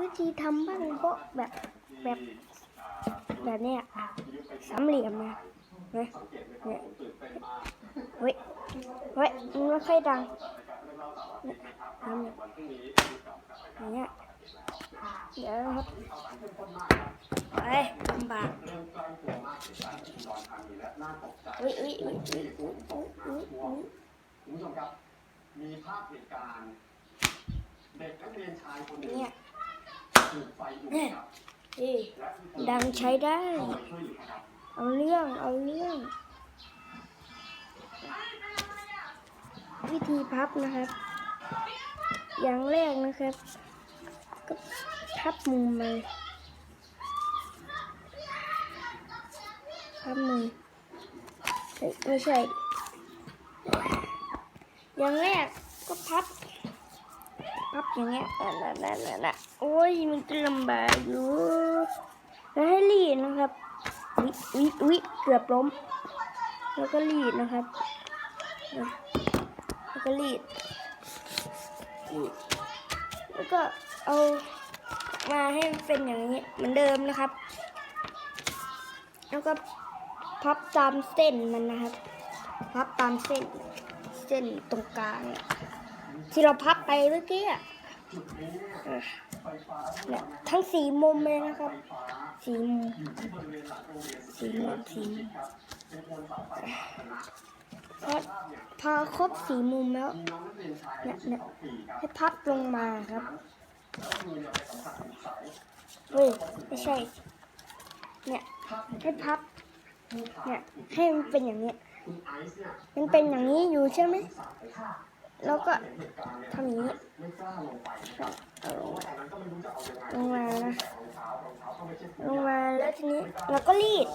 วิธีทำบ้างก็แบบแบบแบบเนี้ยสามเหลี่ยมนะนะเนี่ยเฮ้ยเฮ้ยมันไม่ค่อยดังอย่างเงี้ยเดี๋ยวครับไปลำบากอุ้ยอุ้ยอุ้ยอุ้ยอุ้ยอุ้ยอุ้ยคุณผู้ชมครับมีภาพเหตุการณ์เด็กนักเรียนชายคนหนึ่ง นี่ดังใช้ได้ เอาเรื่อง เอาเรื่อง วิธีพับนะครับ อย่างแรกนะครับ ก็พับมุมมาพับมือไม่ใช่ อย่างแรกก็พับ พับอย่างเงี้ยนั่นนั่นนั่นโอ้ยมันก็ลำบากอยู่แล้วให้รีดนะครับอุ๊ยอุ๊ยอุ๊ยเกือบล้ม แล้วก็รีดนะครับ แล้วก็รีดรีด แล้วก็เอามาให้มันเป็นอย่างนี้เหมือนเดิมนะครับ แล้วก็พับตามเส้นมันนะครับ พับตามเส้น เส้นตรงกลางเนี่ย ที่เราพับไปเมื่อกี้อะทั้งสี่มุมเลยนะครับสี่มุมสี่มุมสี่มุมพอพอครบสี่มุมแล้วเนี่ยเนี่ยให้พับลงมาครับเฮ้ยไม่ใช่ เนี่ยให้พับ เนี่ยให้มันเป็นอย่างเนี้ยมันเป็นอย่างนี้อยู่ใช่ไหม แล้วก็ทำอย่างนี้เอาลงมานะลงมาแล้วทีนี้เราก็รีด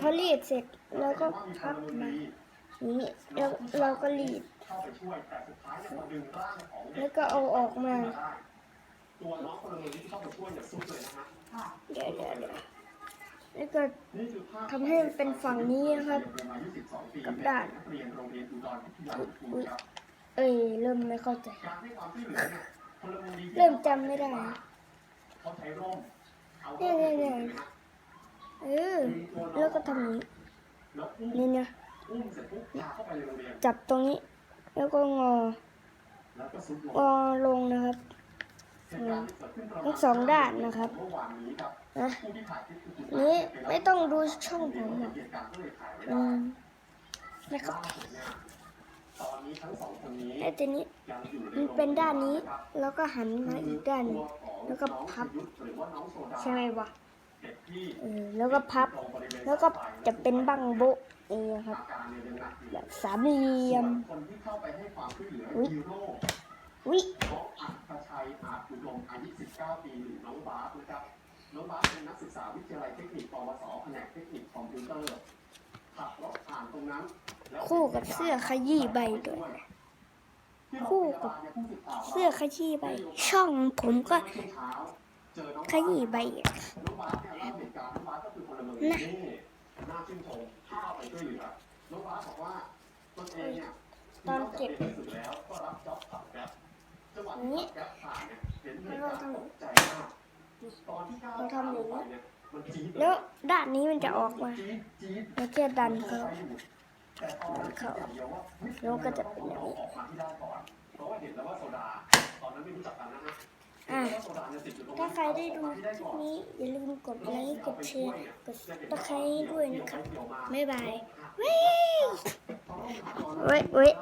พอรีดเสร็จเราก็พับมาอย่างนี้แล้วเราก็รีด แล้วก็เอาออกมาตัวน้องพลเมืองที่เข้าไปช่วยเนี่ยสุดเลยนะฮะเดี๋ยวเดี๋ยวเดี๋ยว แล้ก็ทำให้มันเป็นฝั่งนี้นะครับ กับด่านเอ้ยเริ่มไม่เข้าใจ เริ่มจำไม่ได้เนี่ยเนี่ยเออแล้วก็ทำนี้นี่นะจับตรงนี้ แล้วก็งองอลงนะครับ ทั้งสองด้านนะครับนะนี่ไม่ต้องดูช่องผมหรอกนะครับแอ้ตัวนี้มันเป็นด้านนี้แล้วก็หันมาอีกด้านแล้วก็พับ ใช่ไหมวะแล้วก็พับ แล้วก็จะเป็นบังโบเองครับแบบสามเหลี่ยมวิวิ งอายุ 19 ปีหรือน้องบาร์สนะครับ น้องบาร์สเป็นนักศึกษาวิทยาลัยเทคนิคปวสแผนกเทคนิคคอมพิวเตอร์ขับรถผ่านตรงนั้นคู่กับเสื้อขยี้ใบด้วย คู่กับเสื้อขยี้ใบ ช่องผมก็ขยี้ใบน้องบาร์สเนี่ยรับเะตองตอนเก็บสื่อแล้วก็รับจ็อกสั่งครับนี้ หนังสือแล้วก็รับจ็อบขับแกร็บจังหวะที่ขับแกร็บผ่านเนี่ยเห็นเหตุการณ์ตกใจมากตอนที่ก้าวเราทำอย่างนี้ไปเนี่ยมันจี๊ดเยแล้วด้านนี้มันจะออกมาจี๊ดจี๊ดแล้วแค่ดันเขา แต่ตอนนั้นคิดอย่างเดียวว่าฮ้ยแล้วก็จะเป็นอย่างนี้ ออกมาที่ด้านก่อนเพราะว่าเห็นแล้วว่าโซดา ตอนนั้นไม่รู้จักกันนะฮะอะเห็นว่าโซดาเนี่ยติดอยู่ตรงถ้าใครได้ดูคลิปนี้อย่าลืมกดไลค์ กดแชร์ กดตะไคร้ด้วยนะครับ บ๊ายบายเว้ยเว้ยเว้ย